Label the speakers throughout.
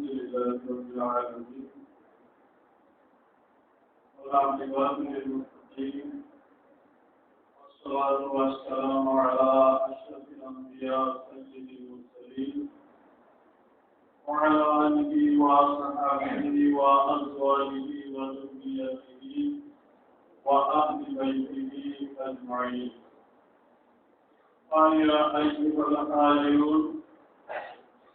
Speaker 1: لله رب العالمين. والعاقبة للمتقين والصلاة والسلام على أشرف الأنبياء سيد المرسلين. وعلى آله وصحبه وأزواجه وذريته وأهل بيته أجمعين. قال يا أيها القائلون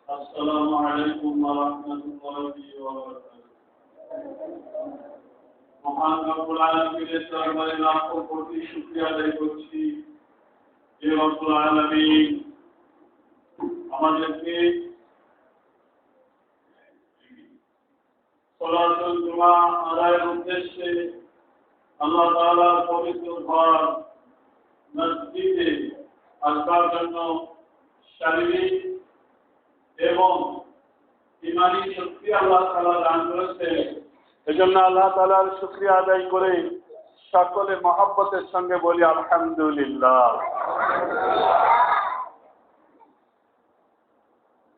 Speaker 1: السلام عليكم ورحمة الله وبركاته মহান রব্বুল আলামিনের দরবারে লাখ কোটি শুকরিয়া আদায় করছি যে রব্বুল আলামিন আমাদেরকে সলাতুল জুমা আদায়ের উদ্দেশ্যে আল্লাহ তাআলার পবিত্র ঘর মসজিদে আসবার জন্য শারীরিক এবং ইমানি শক্তি আল্লাহ তাআলা দান করেছে এজন্য আল্লাহ তাআলার শুকরিয়া আদায় করে সকলে মহাব্বতের সঙ্গে বলি, আলহামদুলিল্লাহ।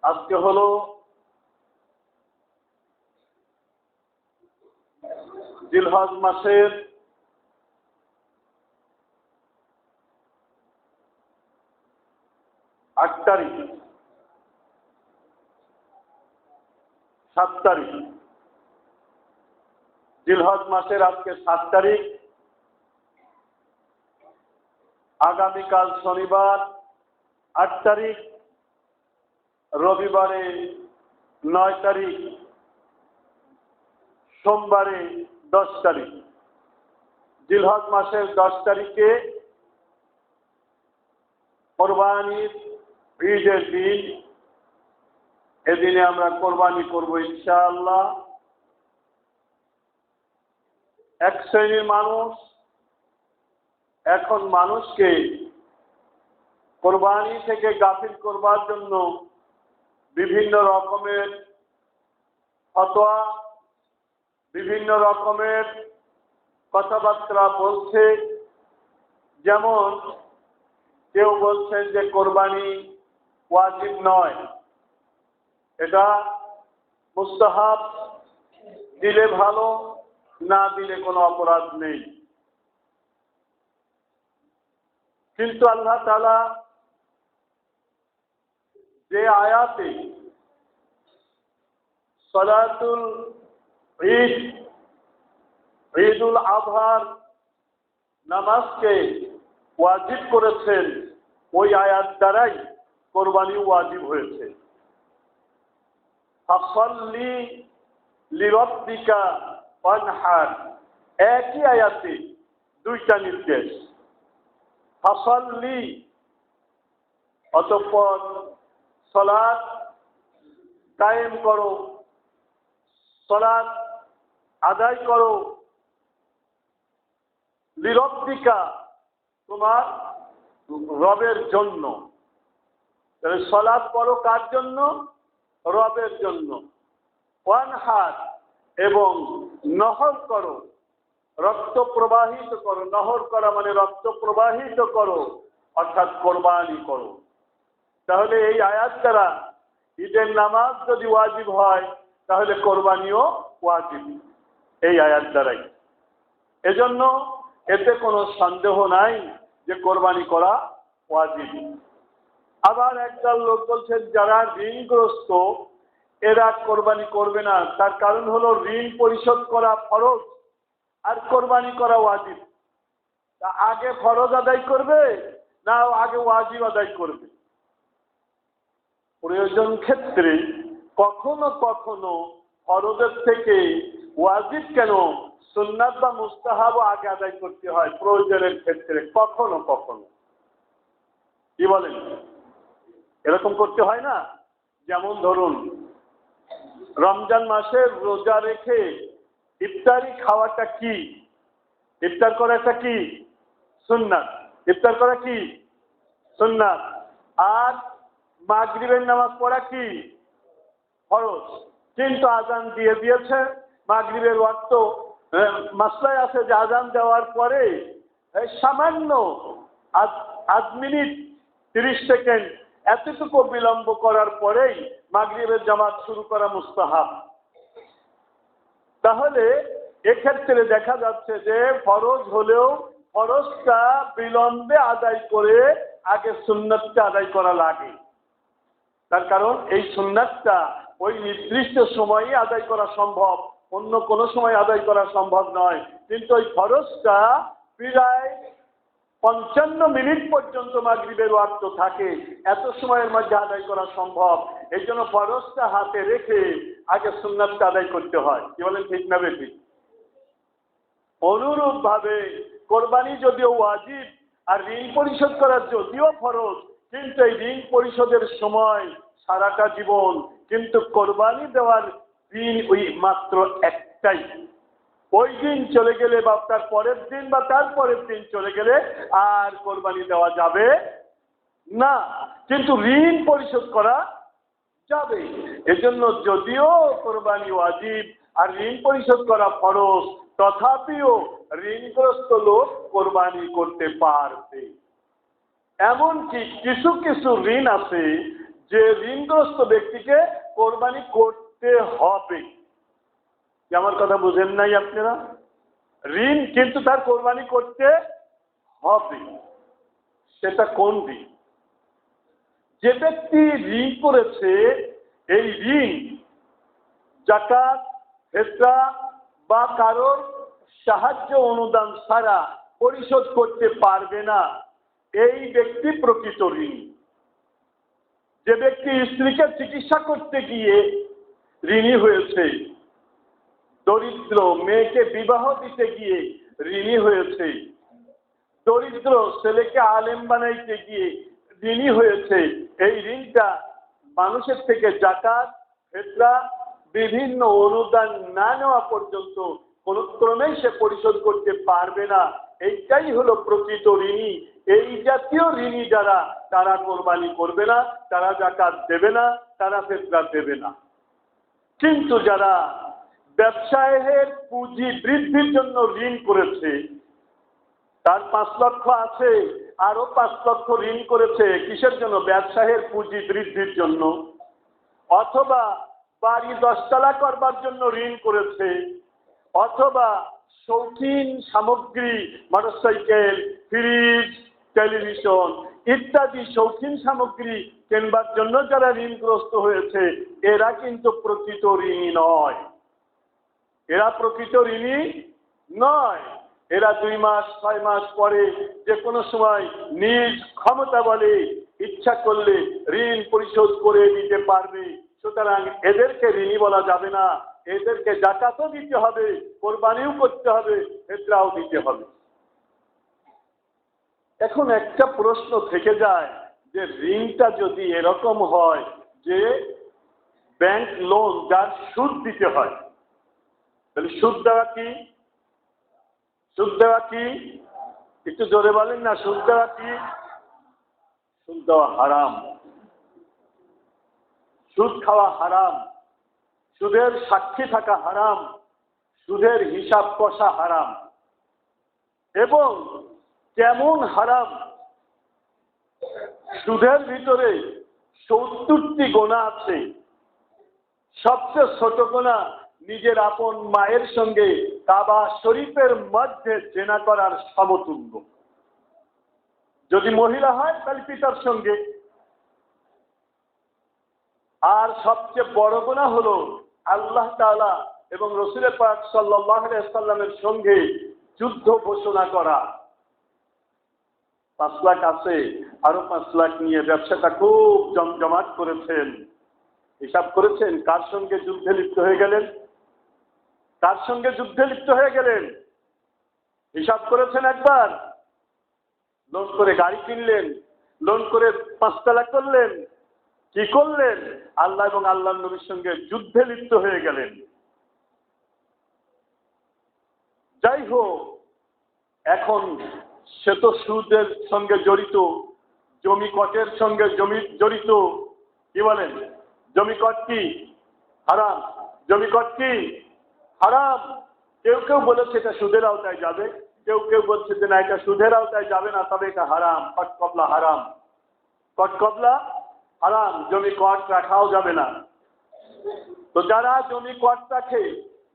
Speaker 1: আজকে হলো জিলহজ মাসের আট তারিখ। সাত তারিখ। জিলহজ মাসের আজকে সাত তারিখ। আগামীকাল শনিবার আট তারিখ। রবিবারে নয় তারিখ। সোমবারে দশ তারিখ। জিলহজ মাসের দশ তারিখে কোরবানির ঈদের দিন এদিনে আমরা কোরবানি করব ইনশাআল্লাহ। এক শ্রেণির মানুষ, এখন মানুষকে কোরবানি থেকে গাফিল করবার জন্য বিভিন্ন রকমের ফতোয়া, বিভিন্ন রকমের কথাবার্তা বলছে। যেমন কেউ বলছেন যে কোরবানি ওয়াজিব নয়। এটা মুস্তাহাব, দিলে ভালো, না দিলে কোনো অপরাধ নেই। কিন্তু আল্লাহ তালা যে আয়াতে সলাতুল ঈদ, ঈদুল আবহার নামাজকে ওয়াজিব করেছেন, ওই আয়াত দ্বারাই কোরবানি ওয়াজিব হয়েছে। ফাসল্লি লিরব্বিকা অনহার একই আয়াতে দুইটা নির্দেশ। ফাসল্লি, অতঃপর সলাদ কায়েম করো। সলাদ আদায় করো। লিরব্বিকা তোমার রবের জন্য। সলাদ করো কার জন্য? রবের জন্য। ওয়ান হাত এবং নহর করো। রক্ত প্রবাহিত করো। নহর করা মানে রক্ত প্রবাহিত করো, অর্থাৎ কোরবানি করো। তাহলে এই আয়াত দ্বারা ঈদের নামাজ যদি ওয়াজিব হয়, তাহলে কোরবানিও ওয়াজিব। এই আয়াত দ্বারাই। এজন্য এতে কোনো সন্দেহ নাই যে কোরবানি করা ওয়াজিব। আবার একদল লোক বলছেন, যারা ঋণগ্রস্ত, এরা কোরবানি করবে না। তার কারণ হলো ঋণ পরিশোধ করা ফরজ আর কোরবানি করা ওয়াজিব। তা আগে ফরজ আদায় করবে না আগে ওয়াজিব আদায় করবে? প্রয়োজন ক্ষেত্রে কখনো কখনো ফরজের থেকে ওয়াজিব কেন সুন্নাত বা মুস্তাহাবও আগে আদায় করতে হয় প্রয়োজনের ক্ষেত্রে? কখনো কখনো। কি বলেন? এরকম করতে হয় না? যেমন ধরুন, রমজান মাসের রোজা রেখে ইফতারি খাওয়াটা কি? ইফতার করাটা কি? সুন্নাত। ইফতার করা কি? সুন্নাত। আর মাগরিবের নামাজ পড়া কি? ফরজ। কিন্তু আজান দিয়ে দিয়েছে। মাগরিবের ওয়াক্ত মাসলায় আছে যে আজান দেওয়ার পরে সামান্য আধ মিনিট, তিরিশ সেকেন্ড এতটুকু বিলম্ব করার পরেই মাগরিবের জামাত শুরু করা মুস্তাহাব। তাহলে এক্ষেত্রে দেখা যাচ্ছে যে ফরজ হলেও ফরজটা বিলম্বে আদায় করে আগে সুন্নতটা আদায় করা লাগে। তার কারণ এই সুন্নাতটা ওই নির্দিষ্ট সময়ে আদায় করা সম্ভব, অন্য কোনো সময় আদায় করা সম্ভব নয়। কিন্তু ওই খরচটা প্রায় পঞ্চান্ন মিনিট পর্যন্ত মাগরিবের ওয়াক্ত থাকে। এত সময়ের মধ্যে আদায় করা সম্ভব। এই জন্য ফরজটা হাতে রেখে আগে সুন্নাতটা আদায় করতে হয়। কি বলেন ঠিক না বেঠিক অনুরূপ ভাবে কোরবানি যদিও ওয়াজিব, আর ঋণ পরিশোধ করার যদিও ফরজ, কিন্তু এই ঋণ পরিশোধের সময় সারাটা জীবন কিন্তু কোরবানি দেওয়ার দিন ওই মাত্র একটাই। ওই দিন চলে গেলে বা তার পরের দিন বা তার পরের দিন চলে গেলে আর কোরবানি দেওয়া যাবে না। কিন্তু ঋণ পরিশোধ করা যাবে। এজন্য যদিও কোরবানি ওয়াজিব আর ঋণ পরিশোধ করা ফরজ, তথাপিও ঋণগ্রস্ত লোক কোরবানি করতে পারবে। এমনকি কিছু কিছু ঋণ আছে যে ঋণগ্রস্ত ব্যক্তিকে কোরবানি করতে হবে। কি আমার কথা বুঝেন নাই আপনারা। ঋণ কিন্তু তার কোরবানি করতে হবে। সেটা কোন ঋণ? যে ব্যক্তি ঋণ করেছে, এই ঋণ জাকাত, ফেতরা বা কারোর সাহায্য অনুদান ছাড়া পরিশোধ করতে পারবে না, এই ব্যক্তি প্রকৃত ঋণ। যে ব্যক্তি স্ত্রীকে চিকিৎসা করতে গিয়ে ঋণী হয়েছে দরিদ্র মেয়েকে বিবাহ দিতে গিয়ে ঋণী হয়েছে। দরিদ্র ছেলেকে আলেম বানাইতে গিয়ে ঋণী হয়েছে। এই ঋণটা মানুষের থেকে জাকাত, ফেতরা, বিভিন্ন অনুদান না নেওয়া পর্যন্ত কোন ক্রমেই সে পরিশোধ করতে পারবে না। এইটাই হলো প্রকৃত ঋণী। এই জাতীয় ঋণী যারা, তারা কোরবানি করবে না, তারা জাকাত দেবে না, তারা ফেতরা দেবে না। কিন্তু যারা ব্যবসায়ের পুঁজি বৃদ্ধির জন্য ঋণ করেছে। তার পাঁচ লক্ষ আছে আরও পাঁচ লক্ষ ঋণ করেছে। কিসের জন্য? ব্যবসায়ের পুঁজি বৃদ্ধির জন্য। অথবা বাড়ি দশতলা করবার জন্য ঋণ করেছে, অথবা শৌখিন সামগ্রী, মোটরসাইকেল, ফ্রিজ, টেলিভিশন ইত্যাদি শৌখিন সামগ্রী কেনবার জন্য যারা ঋণগ্রস্ত হয়েছে, এরা কিন্তু প্রকৃত ঋণী নয়। এরা প্রকৃত ঋণী নয়। এরা দুই মাস, ছয় মাস পরে যে কোনো সময় নিজ ক্ষমতা বলে ইচ্ছা করলে ঋণ পরিশোধ করে দিতে পারবে। সুতরাং এদেরকে ঋণী বলা যাবে না। এদেরকে জাকাতও দিতে হবে, কোরবানিও করতে হবে, ফেতরাও দিতে হবে। এখন একটা প্রশ্ন থেকে যায় যে ঋণটা যদি এরকম হয় যে ব্যাংক লোন যার সুদ দিতে হয় তাহলে সুদ দেওয়া কি? সুদ দেওয়া কি? একটু জোরে বলেন না, সুদ দেওয়া কি? সুদ দেওয়া হারাম। সুদ খাওয়া হারাম। সুদের সাক্ষী থাকা হারাম। সুদের হিসাব কষা হারাম। এবং কেমন হারাম? সুদের ভিতরে সত্তরটি গোনা আছে। সবচেয়ে ছোট গোনা নিজের আপন মায়ের সঙ্গে কাবা শরীফের মধ্যে জেনা করার সমতুল্য। যদি মহিলা হয়, তাহলে পিতার সঙ্গে। আর সবচেয়ে বড় গোনা হলো আল্লাহ তাআলা এবং রসুলের পাক সাল্লামের সঙ্গে যুদ্ধ ঘোষণা করা। পাঁচ লাখ আছে, আরও পাঁচ লাখ নিয়ে ব্যবসাটা খুব জমজমাট করেছেন। হিসাব করেছেন কার সঙ্গে যুদ্ধে লিপ্ত হয়ে গেলেন? কার সঙ্গে যুদ্ধে লিপ্ত হয়ে গেলেন। হিসাব করেছেন একবার। লোন করে গাড়ি কিনলেন, লোন করে পাঁচতলা করলেন। কি করলেন? আল্লাহ এবং আল্লাহ নবীর সঙ্গে যুদ্ধে লিপ্ত হয়ে গেলেন। যাই হোক, এখন সে তো সুদের সঙ্গে জড়িত, জমি কটের সঙ্গে জমি জড়িত। কি বলেন? জমি কট কি? হারাম। জমি কট কি? হারাম। কেউ কেউ বলেছে এটা সুদের আওতায় যাবে, কেউ কেউ বলছে যে না, এটা সুদের আওতায় যাবে না, তবে এটা হারাম কটকবলা হারাম। কটকবলা হারাম, জমি কট রাখাও যাবে না। তো যারা জমি কট রাখে,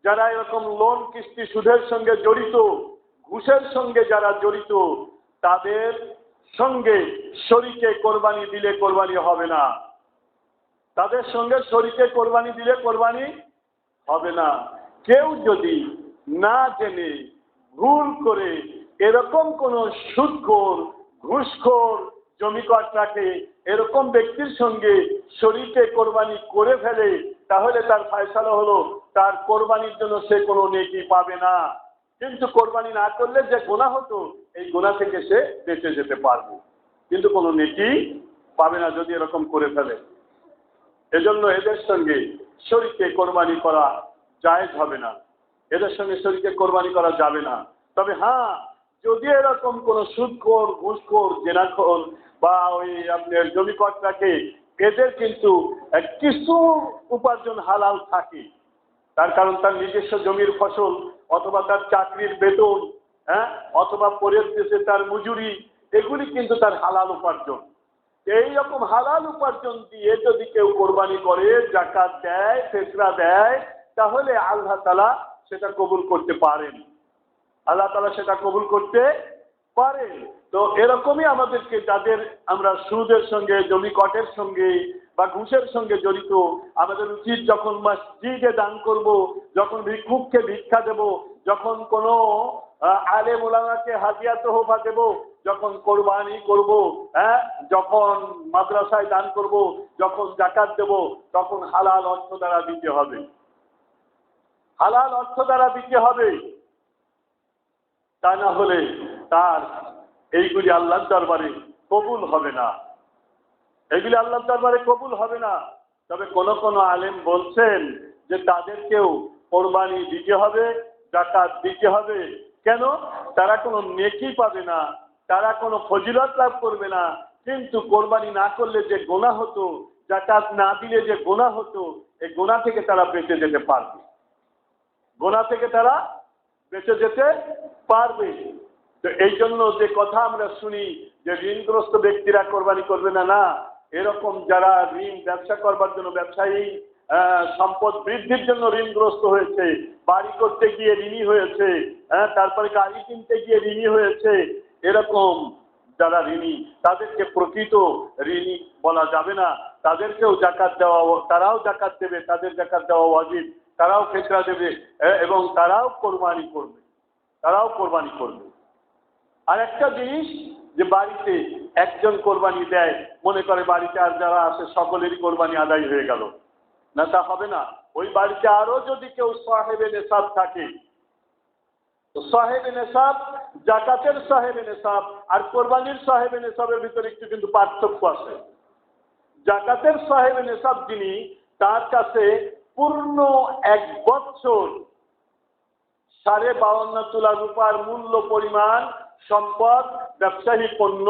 Speaker 1: যারা এরকম লোন কিস্তি সুদের সঙ্গে জড়িত, ঘুষের সঙ্গে যারা জড়িত, তাদের সঙ্গে শরীকে কোরবানি দিলে কোরবানি হবে না। তাদের সঙ্গে শরীকে কোরবানি দিলে কোরবানি হবে না। কেউ যদি না জেনে ভুল করে এরকম কোন সুদখোর ঘুষখোর জমি কট এরকম ব্যক্তির সঙ্গে শরীরকে কোরবানি করে ফেলে, তাহলে তার ফয়সালা হলো তার কোরবানির জন্য সে কোনো নেকি পাবে না। কিন্তু কোরবানি না করলে যে গোনা হতো, এই গোনা থেকে সে বেঁচে যেতে পারবে। কিন্তু কোনো নেকি পাবে না যদি এরকম করে ফেলে। এজন্য এদের সঙ্গে শরীরকে কোরবানি করা জায়েজ হবে না। এদের সঙ্গে শরীরকে কোরবানি করা যাবে না। তবে হ্যাঁ যদি এরকম কোন সুদখোর, ঘুষখোর, জেনাখোর বা ওই আপনার জমি কর্তাকে এদের কিন্তু কিছু উপার্জন হালাল থাকে। তার কারণ তার নিজস্ব জমির ফসল অথবা তার চাকরির বেতন হ্যাঁ অথবা পরের দেশে তার মজুরি, এগুলি কিন্তু তার হালাল উপার্জন। এই রকম হালাল উপার্জন দিয়ে যদি কেউ কোরবানি করে, জাকাত দেয় ফেসরা দেয় তাহলে আল্লাহ তালা সেটা কবুল করতে পারেন। আল্লাহ তালা সেটা কবুল করতে পারেন। তো এরকমই আমাদেরকে যাদের আমরা সুদের সঙ্গে জমি কটের সঙ্গে বা ঘুষের সঙ্গে জড়িত, আমাদের উচিত যখন মসজিদে দান করব, যখন ভিক্ষুককে ভিক্ষা দেব, যখন কোনো আলে মোলামাকে হাজিয়া তোহফা দেব, যখন কোরবানি করব হ্যাঁ যখন মাদ্রাসায় দান করব, যখন জাকাত দেব, তখন হালাল অর্থ দ্বারা দিতে হবে। হালাল অর্থ দ্বারা দিতে হবে। তা না হলে তার এইগুলি আল্লাহর দরবারে কবুল হবে না। এগুলি আল্লাহর দরবারে কবুল হবে না। তবে কোন কোন আলেম বলছেন যে তাদেরকেও কোরবানি দিতে হবে জাকাত দিতে হবে। কেন? তারা কোনো নেকি পাবে না, তারা কোনো ফজিলত লাভ করবে না। কিন্তু কোরবানি না করলে যে গোনা হতো জাকাত না দিলে যে গোনা হতো এই গোনা থেকে তারা বেঁচে যেতে পারবে। গোনা থেকে তারা বেঁচে যেতে পারবে। তো এই জন্য যে কথা আমরা শুনি যে ঋণগ্রস্ত ব্যক্তিরা কোরবানি করবে না না, এরকম যারা ঋণ ব্যবসা করবার জন্য ব্যবসায়ী সম্পদ বৃদ্ধির জন্য ঋণগ্রস্ত হয়েছে, বাড়ি করতে গিয়ে ঋণী হয়েছে হ্যাঁ তারপরে গাড়ি কিনতে গিয়ে ঋণী হয়েছে, এরকম যারা ঋণী, তাদেরকে প্রকৃত ঋণী বলা যাবে না। তাদেরকেও জাকাত দেওয়া, তারাও জাকাত দেবে, তাদের জাকাত দেওয়া ওয়াজিব। তারাও ফেসরা দেবে এবং তারাও কোরবানি করবে। তারাও কোরবানি করবে। আর একটা জিনিস যে বাড়িতে একজন কোরবানি দেয়, মনে করে বাড়িতে আর যারা আছে সকলেরই কোরবানি আদায় হয়ে গেল। না, তা হবে না। ওই বাড়িতে আরও যদি কেউ সাহেবে নেশাব থাকে, তো সাহেবে নেশাব, জাকাতের সাহেবে নেশাব, আর কোরবানির সাহেবে নেশাবের ভিতরে একটু কিন্তু পার্থক্য আছে। জাকাতের সাহেবে নেশাব যিনি, তার কাছে পূর্ণ এক বছর সাড়ে বাউন্ন তোলা রূপার মূল্য পরিমাণ সম্পদ, ব্যবসায়ী পণ্য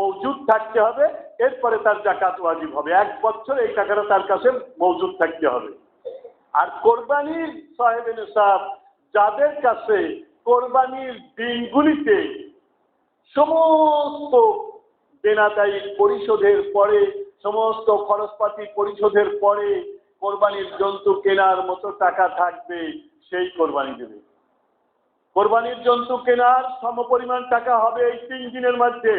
Speaker 1: মজুদ থাকতে হবে। এরপরে তার জাকাত ওয়াজিব হবে। এক বছর এই টাকাটা তার কাছে মজুদ থাকতে হবে। আর কোরবানির সাহেব সাহেব যাদের কাছে কোরবানির দিনগুলিতে সমস্ত দেনাদায়ী পরিশোধের পরে, সমস্ত খরচপাতি পরিশোধের পরে কোরবানির জন্তু কেনার মতো টাকা থাকবে, সেই কোরবানি দেবে। কোরবানির জন্তু কেনার সম পরিমাণ টাকা হবে এই তিন দিনের মধ্যে।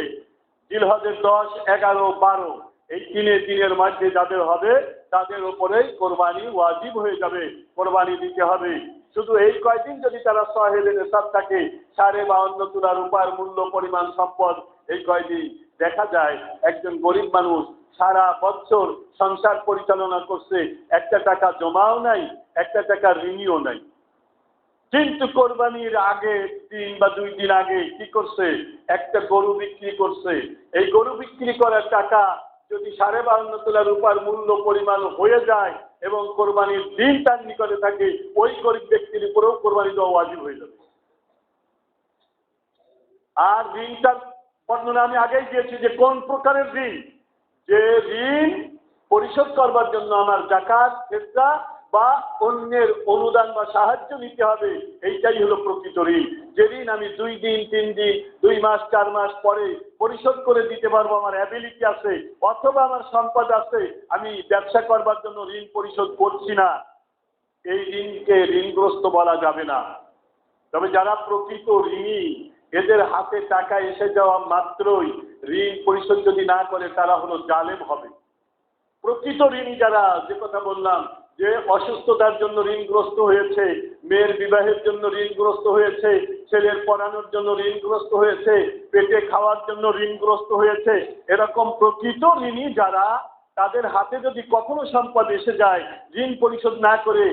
Speaker 1: জিলহজের দশ, এগারো, বারো, এই তিনের দিনের মধ্যে যাদের হবে, তাদের ওপরেই কোরবানি ওয়াজিব হয়ে যাবে, কোরবানি দিতে হবে। শুধু এই কয়দিন যদি তারা সহেলে নেশাব থাকে, সাড়ে বাউন্ন তুলা রূপার মূল্য পরিমাণ সম্পদ এই কয়দিন দেখা যায়, একজন গরিব মানুষ সারা বছর সংসার পরিচালনা করছে, একটা টাকা জমাও নাই, একটা টাকা ঋণীও নাই। কিন্তু কোরবানির আগে তিন বা দুই দিন আগে কি করছে? একটা গরু বিক্রি করছে। এই গরু বিক্রি করার টাকা যদি সাড়ে বাহান্ন তোলা রূপার মূল্য পরিমাণ হয়ে যায় এবং কোরবানির দিন তার নিকটে থাকে, ওই গরিব ব্যক্তির উপরেও কোরবানি দেওয়া ওয়াজিব হয়ে যাবে। আর ঋণটার বর্ণনা আমি আগেই দিয়েছি যে কোন প্রকারের ঋণ? যে ঋণ পরিশোধ করবার জন্য আমার জাকাত ফেসরা বা অন্যের অনুদান বা সাহায্য নিতে হবে, এইটাই হলো প্রকৃত ঋণ। যে ঋণ আমি দুই দিন, তিন দিন, দুই মাস, চার মাস পরে পরিশোধ করে দিতে পারব, আমার অ্যাবিলিটি আছে, অথবা আমার সম্পদ আছে, আমি ব্যবসা করবার জন্য ঋণ পরিশোধ করছি না, এই ঋণকে ঋণগ্রস্ত বলা যাবে না। তবে যারা প্রকৃত ঋণী এদের হাতে টাকা এসে যাওয়া মাত্রই ঋণ পরিশোধ যদি না করে, তারা হলো জালেম হবে। প্রকৃত ঋণী যারা, যে কথা বললাম, যে অসুস্থতার জন্য ঋণগ্রস্ত হয়েছে, মেয়ের বিবাহের জন্য ঋণগ্রস্ত হয়েছে, ছেলের পড়ানোর জন্য ঋণগ্রস্ত হয়েছে, পেটে খাওয়ার জন্য ঋণগ্রস্ত হয়েছে, এরকম প্রকৃত ঋণী যারা, তাদের হাতে যদি কখনো সম্পদ এসে যায়, ঋণ পরিশোধ না করে,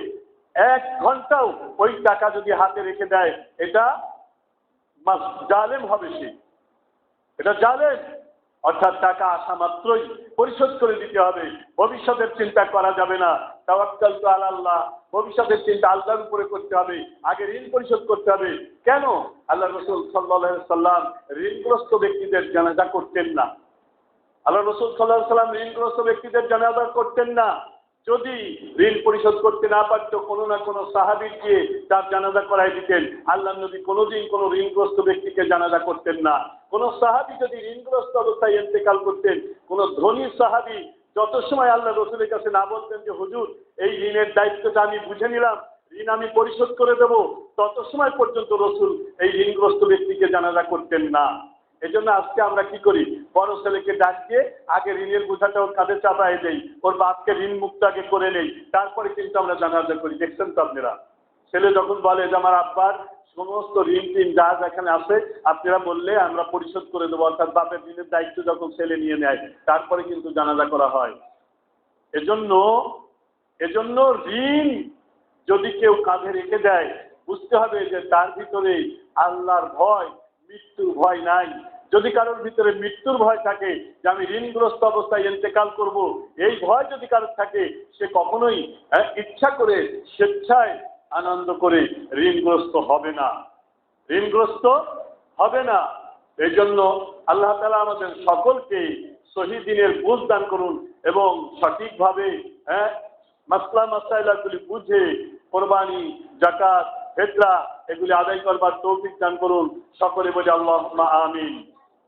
Speaker 1: এক ঘন্টাও ওই টাকা যদি হাতে রেখে দেয়, এটা জালেম হবে সে। এটা জালেম, অর্থাৎ টাকা আসা মাত্রই পরিশোধ করে দিতে হবে। ভবিষ্যতের চিন্তা করা যাবে না। তাওয়াক্কাল তো আল্লাহ, ভবিষ্যতের চিন্তা আল্লাহর উপরে করতে হবে, আগে ঋণ পরিশোধ করতে হবে। কেন? আল্লাহ রসুল সাল্লাহ সাল্লাম ঋণগ্রস্ত ব্যক্তিদের জানাজা করতেন না। আল্লাহ রসুল সাল্লাহ সাল্লাম ঋণগ্রস্ত ব্যক্তিদের জানাজা করতেন না। যদি ঋণ পরিশোধ করতে না পারতো, কোনো না কোনো সাহাবি দিয়ে তার জানাজা করাই দিতেন। আল্লাহ নবী কোনোদিন কোনো ঋণগ্রস্ত ব্যক্তিকে জানাজা করতেন না। কোনো সাহাবি যদি ঋণগ্রস্ত অবস্থায় ইন্তেকাল করতেন, কোনো ধনী সাহাবি যত সময় আল্লাহ রসুলের কাছে না বলতেন যে, হুজুর, এই ঋণের দায়িত্বটা আমি বুঝে নিলাম, ঋণ আমি পরিশোধ করে দেব, তত সময় পর্যন্ত রসুল এই ঋণগ্রস্ত ব্যক্তিকে জানাজা করতেন না। এজন্য আজকে আমরা কি করি? বড় ছেলেকে ডাকিয়ে আগে ঋণের বোঝাটা ওর কাঁধে চাপাই দেই, ওর বাপকে ঋণ মুক্ত আগে করে নেই, তারপরে কিন্তু আমরা জানাজা করি। দেখছেন তো আপনারা? ছেলে যখন বলে যে আমার আব্বার সমস্ত ঋণ টিন যা যেখানে আছে, আপনারা বললে আমরা পরিশোধ করে দেবো, অর্থাৎ বাপের ঋণের দায়িত্ব যখন ছেলে নিয়ে নেয়, তারপরে কিন্তু জানাজা করা হয়। এজন্য এজন্য ঋণ যদি কেউ কাঁধে রেখে দেয়, বুঝতে হবে যে তার ভিতরে আল্লাহর ভয়, মৃত্যুর ভয় নাই। যদি কারোর ভিতরে মৃত্যুর ভয় থাকে যে আমি ঋণগ্রস্ত অবস্থায় ইন্তেকাল করব, এই ভয় যদি কারোর থাকে, সে কখনোই ইচ্ছা করে, স্বেচ্ছায় আনন্দ করে ঋণগ্রস্ত হবে না। ঋণগ্রস্ত হবে না। এই জন্য আল্লাহ তালা আমাদের সকলকে সহি শহীদিনের বুঝ দান করুন এবং সঠিকভাবে হ্যাঁ মাসলা মাসাইলাগুলি বুঝে কোরবানি জাকাত ফেতরা, এগুলি আদায় করবার তৌফিক দান করুন। সকলে বলে আল্লাহ আমিন।